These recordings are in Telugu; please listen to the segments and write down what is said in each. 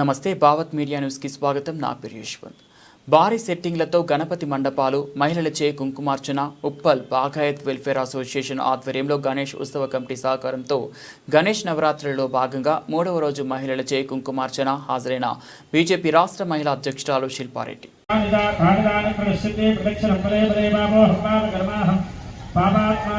నమస్తే భావత్ మీడియా న్యూస్కి స్వాగతం. నా పేరు యశ్వంత్. భారీ సెట్టింగ్లతో గణపతి మండపాలు మహిళలచే కుంకుమార్చన ఉప్పల్ బాగాయత్ వెల్ఫేర్ అసోసియేషన్ ఆధ్వర్యంలో గణేష్ ఉత్సవ కమిటీ సహకారంతో గణేష్ నవరాత్రులలో భాగంగా మూడవ రోజు మహిళలచే కుంకుమార్చన హాజరైన బీజేపీ రాష్ట్ర మహిళా అధ్యక్షురాలు శిల్పారెడ్డి. పాపాత్మా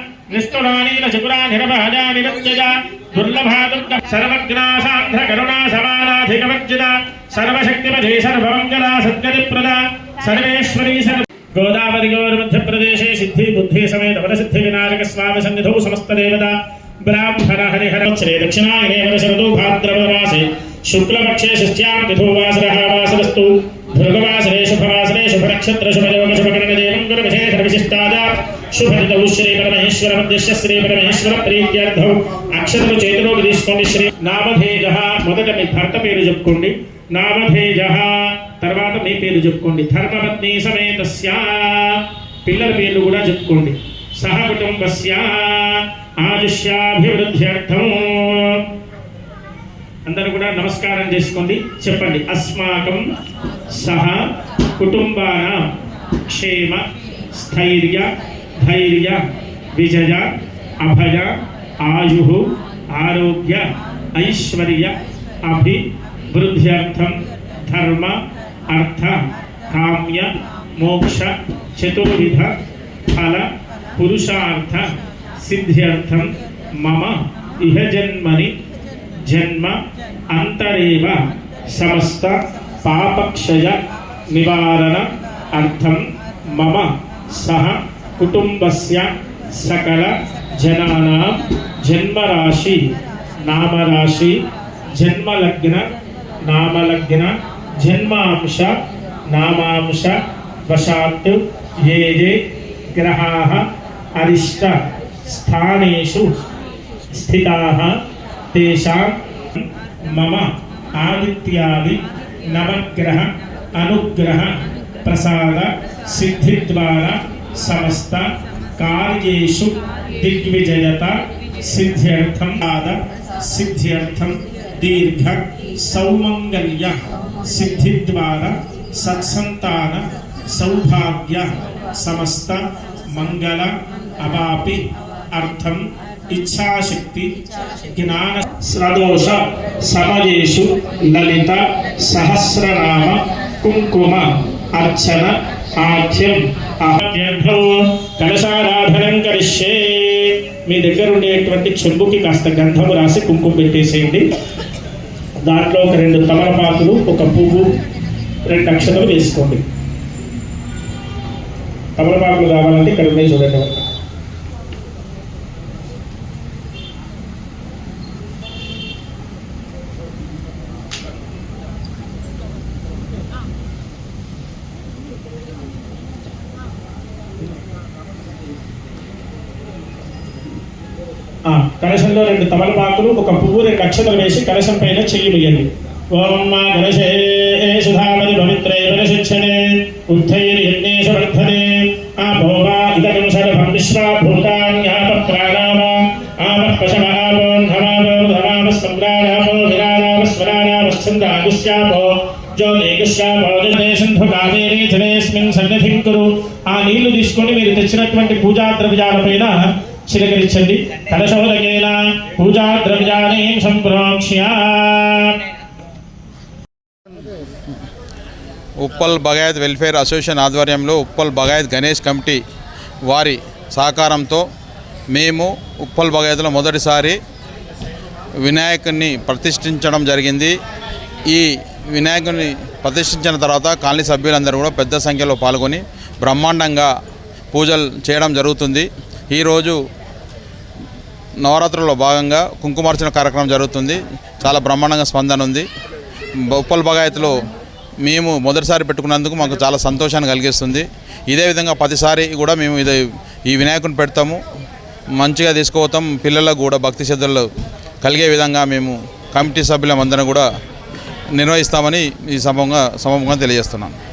మృత్యుమధని నిష్క్రియా నిరత్యజ దుర్లభా సర్వజ్ఞాసాంధ్ర కరుణా సమానాధికవర్జిత సర్వశక్తిమధే సర్వమంగళా సద్గతి ప్రద సర్వేశ్వరీ సర్వ గోదావరి మధ్యప్రదేశే సిద్ధి బుద్ధి సమేత వరసిద్ధి వినాయక స్వామి సన్నిధౌ సమస్త దేవత. బ్రాహ్మణ హరిహర శ్రీ దక్షిణాయనే శుక్లపక్షే షష్ట్యాం తిథో వాసరస్తు. భృగవాసరే శుభవాసరే శుభనక్షత్ర శుభయోగ శుభకరణ మంగళ విశేష విశిష్టాద శుభరితవు శ్రీ పరమేశ్వర మధ్యస్థ శ్రీ పరమేశ్వర ప్రీత్యర్థం అక్షరము చేతిలోకి తీసుకోండి శ్రీ నామధేజ మొదట మీ భర్త పేరు చెప్పుకోండి నామధేజ తర్వాత మీ పేరు చెప్పుకోండి. ధర్మపత్ని సమేతస్య. పిల్లల పేర్లు కూడా చెప్పుకోండి. సహ కుటుంబస్య. ఆయుష్యాభివృద్ధ్యర్థం. అందరూ కూడా నమస్కారం చేసుకోండి. చెప్పండి. అస్మాకం సహ కుటుంబాన క్షేమ స్థైర్య ధైర్య విజయ అభయ ఆయు ఆరోగ్య ఐశ్వర్య అభివృద్ధ్యర్థం ధర్మ అర్థ కామ్య మోక్ష చతుర్విధ ఫల పురుషార్థ సిద్ధ్యర్థం మమ ఇహ జన్మని జన్మ అంతరేవ సమస్త పాపక్షయ నివారణ అర్థం మమ సహ కుటుంబస్య సకల జనానాం జన్మరాశి నామరాశి జన్మలగ్న నామలగ్న జన్మాంశ నామాంశ వశాత్ ఏ ఏ గ్రహా అరిష్ట స్థానేషు స్థితాः తేషాం మమ ఆదిత్యాది నవగ్రహ అనుగ్రహ ప్రసాద సిద్ధి ద్వారా సమస్త కార్యేషు దిగ్విజయత సిద్ధ్యర్థం ఆద సిద్ధ్యర్థం దీర్ఘ సౌమంగళ్య సిద్ధి ద్వారా సత్సంతాన సౌభాగ్య సమస్త మంగళ అవాపి అర్థం ఇచ్ఛాశక్తి జ్ఞాన స్రదోష సమయేషు లలిత సహస్రనామ కుంకుమ అర్చన ఆఖ్యం ఆద్యంతో కలశారాధనం కరిష్యే. మీ దగ్గర ఉండేటువంటి చెంబుకి కాస్త గంధము రాసి కుంకుమ పెట్టేసేయండి. దాంట్లో ఒక రెండు తమలపాకులు ఒక పువ్వు రెండు అక్షతలు వేసుకోండి. తమలపాకులు కావాలంటే ఇక్కడ ఉన్నాయి చూడండి. కలశంలో రెండు తమలపాకులు ఒక పువ్వు రెండు అక్షతలు వేసి కలశం పైన చెయ్యి వేయండి. ఓం మా కలశే సుధామతి పవిత్రే పరిశిక్షణే ఉద్ధైర్యజ్ఞేశ వర్ధనే ఆ భోగా ఇదకం సర్వం విశ్వా భూతాన్యాప ప్రాణామ ఆమ పశమాపో ధమాపో ధమామ సంగ్రాణాపో విరాణామ స్వరాణామ ఛందాగుశ్యాపో జ్యోతిగుశ్యాపో సన్నిధిం కురు. ఆ నీళ్ళు తీసుకొని మీరు తెచ్చినటువంటి పూజా ద్రవ్యాల పైన చిలకరించండి. కలశోదకేన పూజా ద్రవ్యాన్ని సంప్రోక్ష్య. ఉప్పల్ బగాయత్ వెల్ఫేర్ అసోసియేషన్ ఆధ్వర్యంలో ఉప్పల్ బగాయత్ గణేష్ కమిటీ వారి సహకారంతో మేము ఉప్పల్ బగాయత్లో మొదటిసారి వినాయకుడిని ప్రతిష్ఠించడం జరిగింది. ఈ వినాయకుడిని ప్రతిష్ఠించిన తర్వాత కాలనీ సభ్యులందరూ కూడా పెద్ద సంఖ్యలో పాల్గొని బ్రహ్మాండంగా పూజలు చేయడం జరుగుతుంది. ఈరోజు నవరాత్రుల్లో భాగంగా కుంకుమార్చన కార్యక్రమం జరుగుతుంది. చాలా బ్రహ్మాండంగా స్పందన ఉంది. ఉప్పల్ బగాయత్లో మేము మొదటిసారి పెట్టుకున్నందుకు మాకు చాలా సంతోషాన్ని కలిగిస్తుంది. ఇదే విధంగా ప్రతిసారి కూడా మేము ఇది ఈ వినాయకుని పెడతాము. మంచిగా తీసుకుపోతాం. పిల్లలకు కూడా భక్తి శ్రద్ధలు కలిగే విధంగా మేము కమిటీ సభ్యులమందరం కూడా నిర్వహిస్తామని ఈ సమంగా సమంగా తెలియజేస్తున్నాను